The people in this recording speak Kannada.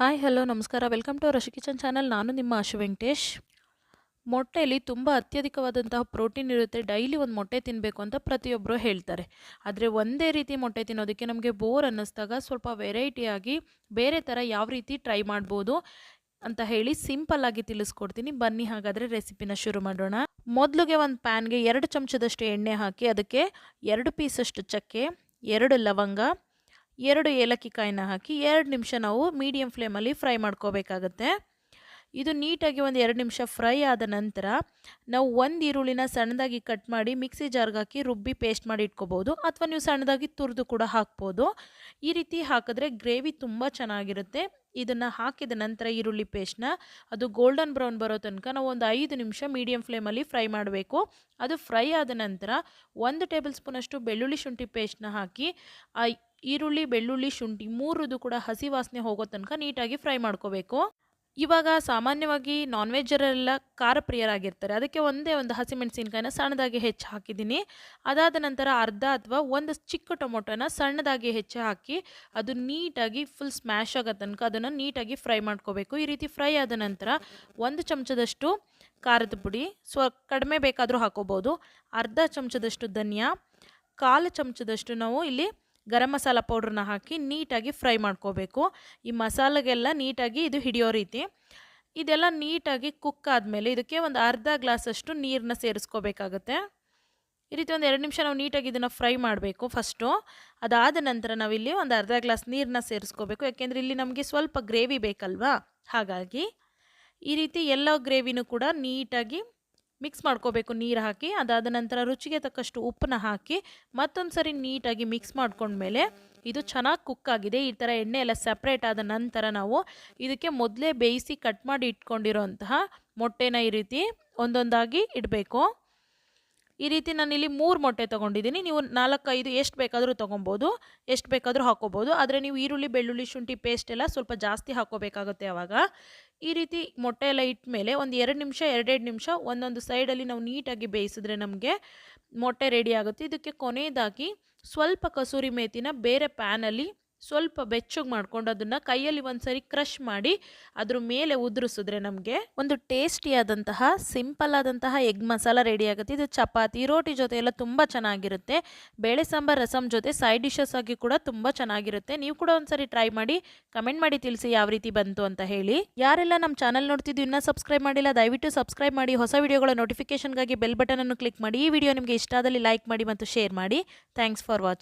ಹಾಯ್ ಹಲೋ ನಮಸ್ಕಾರ. Welcome to Rashi kitchen channel ನಾನು ನಿಮ್ಮ ಆಶು ವೆಂಕಟೇಶ್. ಮೊಟ್ಟೆಯಲ್ಲಿ ತುಂಬ ಅತ್ಯಧಿಕವಾದಂತಹ ಪ್ರೋಟೀನ್ ಇರುತ್ತೆ. ಡೈಲಿ ಒಂದು ಮೊಟ್ಟೆ ತಿನ್ನಬೇಕು ಅಂತ ಪ್ರತಿಯೊಬ್ಬರು ಹೇಳ್ತಾರೆ. ಆದರೆ ಒಂದೇ ರೀತಿ ಮೊಟ್ಟೆ ತಿನ್ನೋದಕ್ಕೆ ನಮಗೆ ಬೋರ್ ಅನ್ನಿಸ್ದಾಗ ಸ್ವಲ್ಪ ವೆರೈಟಿಯಾಗಿ ಬೇರೆ ಥರ ಯಾವ ರೀತಿ ಟ್ರೈ ಮಾಡ್ಬೋದು ಅಂತ ಹೇಳಿ ಸಿಂಪಲ್ ಆಗಿ ತಿಳಿಸ್ಕೊಡ್ತೀನಿ. ಬನ್ನಿ ಹಾಗಾದರೆ ರೆಸಿಪಿನ ಶುರು ಮಾಡೋಣ. ಮೊದಲಿಗೆ ಒಂದು ಪ್ಯಾನ್ಗೆ ಎರಡು ಚಮಚದಷ್ಟು ಎಣ್ಣೆ ಹಾಕಿ, ಅದಕ್ಕೆ ಎರಡು ಪೀಸಷ್ಟು ಚಕ್ಕೆ, ಎರಡು ಲವಂಗ ಎರಡು ಏಲಕ್ಕಿ ಕಾಯಿನ ಹಾಕಿ ಎರಡು ನಿಮಿಷ ನಾವು ಮೀಡಿಯಮ್ ಫ್ಲೇಮಲ್ಲಿ ಫ್ರೈ ಮಾಡ್ಕೋಬೇಕಾಗತ್ತೆ. ಇದು ನೀಟಾಗಿ ಒಂದು ಎರಡು ನಿಮಿಷ ಫ್ರೈ ಆದ ನಂತರ ನಾವು ಒಂದು ಈರುಳ್ಳಿನ ಸಣ್ಣದಾಗಿ ಕಟ್ ಮಾಡಿ ಮಿಕ್ಸಿ ಜಾರ್ಗೆ ಹಾಕಿ ರುಬ್ಬಿ ಪೇಸ್ಟ್ ಮಾಡಿ ಇಟ್ಕೋಬೋದು ಅಥವಾ ನೀವು ಸಣ್ಣದಾಗಿ ತುರಿದು ಕೂಡ ಹಾಕ್ಬೋದು. ಈ ರೀತಿ ಹಾಕಿದ್ರೆ ಗ್ರೇವಿ ತುಂಬ ಚೆನ್ನಾಗಿರುತ್ತೆ. ಇದನ್ನು ಹಾಕಿದ ನಂತರ ಈರುಳ್ಳಿ ಪೇಸ್ಟ್ನ ಅದು ಗೋಲ್ಡನ್ ಬ್ರೌನ್ ಬರೋ ತನಕ ನಾವು ಒಂದು ಐದು ನಿಮಿಷ ಮೀಡಿಯಮ್ ಫ್ಲೇಮಲ್ಲಿ ಫ್ರೈ ಮಾಡಬೇಕು. ಅದು ಫ್ರೈ ಆದ ನಂತರ ಒಂದು ಟೇಬಲ್ ಸ್ಪೂನಷ್ಟು ಬೆಳ್ಳುಳ್ಳಿ ಶುಂಠಿ ಪೇಸ್ಟ್ನ ಹಾಕಿ ಈರುಳ್ಳಿ, ಬೆಳ್ಳುಳ್ಳಿ, ಶುಂಠಿ ಮೂರದು ಕೂಡ ಹಸಿ ವಾಸನೆ ಹೋಗೋ ತನಕ ನೀಟಾಗಿ ಫ್ರೈ ಮಾಡ್ಕೋಬೇಕು. ಇವಾಗ ಸಾಮಾನ್ಯವಾಗಿ ನಾನ್ ವೆಜ್ಜರೆಲ್ಲ ಖಾರ ಪ್ರಿಯರಾಗಿರ್ತಾರೆ. ಅದಕ್ಕೆ ಒಂದೇ ಒಂದು ಹಸಿಮೆಣಸಿನ್ಕಾಯಿನ ಸಣ್ಣದಾಗಿ ಹೆಚ್ಚು ಹಾಕಿದ್ದೀನಿ. ಅದಾದ ನಂತರ ಅರ್ಧ ಅಥವಾ ಒಂದು ಚಿಕ್ಕ ಟೊಮೊಟೊನ ಸಣ್ಣದಾಗಿ ಹೆಚ್ಚು ಹಾಕಿ ಅದು ನೀಟಾಗಿ ಫುಲ್ ಸ್ಮ್ಯಾಶ್ ಆಗೋ ತನಕ ಅದನ್ನು ನೀಟಾಗಿ ಫ್ರೈ ಮಾಡ್ಕೋಬೇಕು. ಈ ರೀತಿ ಫ್ರೈ ಆದ ನಂತರ ಒಂದು ಚಮಚದಷ್ಟು ಖಾರದ ಪುಡಿ, ಸ್ವ ಕಡಿಮೆ ಬೇಕಾದರೂ ಹಾಕೋಬೋದು. ಅರ್ಧ ಚಮಚದಷ್ಟು ಧನಿಯಾ, ಕಾಲು ಚಮಚದಷ್ಟು ನಾವು ಇಲ್ಲಿ ಗರಂ ಮಸಾಲ ಪೌಡ್ರನ್ನ ಹಾಕಿ ನೀಟಾಗಿ ಫ್ರೈ ಮಾಡ್ಕೋಬೇಕು. ಈ ಮಸಾಲೆಗೆಲ್ಲ ನೀಟಾಗಿ ಇದು ಹಿಡಿಯೋ ರೀತಿ. ಇದೆಲ್ಲ ನೀಟಾಗಿ ಕುಕ್ ಆದಮೇಲೆ ಇದಕ್ಕೆ ಒಂದು ಅರ್ಧ ಗ್ಲಾಸಷ್ಟು ನೀರನ್ನ ಸೇರಿಸ್ಕೋಬೇಕಾಗತ್ತೆ. ಈ ರೀತಿ ಒಂದು ಎರಡು ನಿಮಿಷ ನಾವು ನೀಟಾಗಿ ಇದನ್ನು ಫ್ರೈ ಮಾಡಬೇಕು ಫಸ್ಟು ಅದಾದ ನಂತರ ನಾವಿಲ್ಲಿ ಒಂದು ಅರ್ಧ ಗ್ಲಾಸ್ ನೀರನ್ನ ಸೇರಿಸ್ಕೋಬೇಕು. ಯಾಕೆಂದರೆ ಇಲ್ಲಿ ನಮಗೆ ಸ್ವಲ್ಪ ಗ್ರೇವಿ ಬೇಕಲ್ವಾ? ಹಾಗಾಗಿ ಈ ರೀತಿ ಎಲ್ಲ ಗ್ರೇವಿನೂ ಕೂಡ ನೀಟಾಗಿ ಮಿಕ್ಸ್ ಮಾಡ್ಕೋಬೇಕು ನೀರು ಹಾಕಿ, ಅದಾದ ನಂತರ ರುಚಿಗೆ ತಕ್ಕಷ್ಟು ಉಪ್ಪನ್ನ ಹಾಕಿ ಮತ್ತೊಂದು ಸರಿ ನೀಟಾಗಿ ಮಿಕ್ಸ್ ಮಾಡ್ಕೊಂಡ್ಮೇಲೆ ಇದು ಚೆನ್ನಾಗಿ ಕುಕ್ ಆಗಿದೆ. ಈ ಥರ ಎಣ್ಣೆ ಎಲ್ಲ ಸಪ್ರೇಟ್ ಆದ ನಂತರ ನಾವು ಇದಕ್ಕೆ ಮೊದಲೇ ಬೇಯಿಸಿ ಕಟ್ ಮಾಡಿ ಇಟ್ಕೊಂಡಿರೋಂತಹ ಮೊಟ್ಟೆನ ಈ ರೀತಿ ಒಂದೊಂದಾಗಿ ಇಡಬೇಕು. ಈ ರೀತಿ ನಾನಿಲ್ಲಿ ಮೂರು ಮೊಟ್ಟೆ ತೊಗೊಂಡಿದ್ದೀನಿ ನೀವು ನಾಲ್ಕೈದು ಎಷ್ಟು ಬೇಕಾದರೂ ತೊಗೊಬೋದು, ಎಷ್ಟು ಬೇಕಾದರೂ ಹಾಕೋಬೋದು. ಆದರೆ ನೀವು ಈರುಳ್ಳಿ, ಬೆಳ್ಳುಳ್ಳಿ, ಶುಂಠಿ ಪೇಸ್ಟ್ ಎಲ್ಲ ಸ್ವಲ್ಪ ಜಾಸ್ತಿ ಹಾಕೋಬೇಕಾಗುತ್ತೆ ಆವಾಗ ಈ ರೀತಿ ಮೊಟ್ಟೆ ಎಲ್ಲ ಇಟ್ಟ ಮೇಲೆ ಒಂದು ಎರಡು ನಿಮಿಷ, ಎರಡೆರಡು ನಿಮಿಷ ಒಂದೊಂದು ಸೈಡಲ್ಲಿ ನಾವು ನೀಟಾಗಿ ಬೇಯಿಸಿದ್ರೆ ನಮಗೆ ಮೊಟ್ಟೆ ರೆಡಿ ಆಗುತ್ತೆ. ಇದಕ್ಕೆ ಕೊನೆಯದಾಗಿ ಸ್ವಲ್ಪ ಕಸೂರಿ ಮೇತಿನ ಬೇರೆ ಪ್ಯಾನಲ್ಲಿ ಸ್ವಲ್ಪ ಬೆಚ್ಚಗೆ ಮಾಡ್ಕೊಂಡು ಅದನ್ನು ಕೈಯಲ್ಲಿ ಒಂದ್ಸರಿ ಕ್ರಷ್ ಮಾಡಿ ಅದ್ರ ಮೇಲೆ ಉದುರಿಸಿದ್ರೆ ನಮಗೆ ಒಂದು ಟೇಸ್ಟಿಯಾದಂತಹ ಸಿಂಪಲ್ ಆದಂತಹ ಎಗ್ ಮಸಾಲ ರೆಡಿ ಆಗುತ್ತೆ. ಇದು ಚಪಾತಿ, ರೋಟಿ ಜೊತೆ ಎಲ್ಲ ತುಂಬ ಚೆನ್ನಾಗಿರುತ್ತೆ. ಬೇಳೆ ಸಾಂಬಾರ್ ರಸಮ್ ಜೊತೆ ಸೈಡ್ ಡಿಶಸ್ ಆಗಿ ಕೂಡ ತುಂಬ ಚೆನ್ನಾಗಿರುತ್ತೆ. ನೀವು ಕೂಡ ಒಂದ್ಸರಿ ಟ್ರೈ ಮಾಡಿ, ಕಮೆಂಟ್ ಮಾಡಿ ತಿಳಿಸಿ ಯಾವ ರೀತಿ ಬಂತು ಅಂತ ಹೇಳಿ. ಯಾರೆಲ್ಲ ನಮ್ಮ ಚಾನಲ್ ನೋಡ್ತಿದ್ದು ಇನ್ನೂ ಸಬ್ಸ್ಕ್ರೈಬ್ ಮಾಡಿಲ್ಲ, ದಯವಿಟ್ಟು ಸಬ್ಸ್ಕ್ರೈಬ್ ಮಾಡಿ, ಹೊಸ ವಿಡಿಯೋಗಳ ನೋಟಿಫಿಕೇಶನ್ಗಾಗಿ ಬೆಲ್ ಬಟನನ್ನು ಕ್ಲಿಕ್ ಮಾಡಿ. ಈ ವಿಡಿಯೋ ನಿಮಗೆ ಇಷ್ಟ ಆದಲ್ಲಿ ಲೈಕ್ ಮಾಡಿ ಮತ್ತು ಶೇರ್ ಮಾಡಿ. Thanks for watching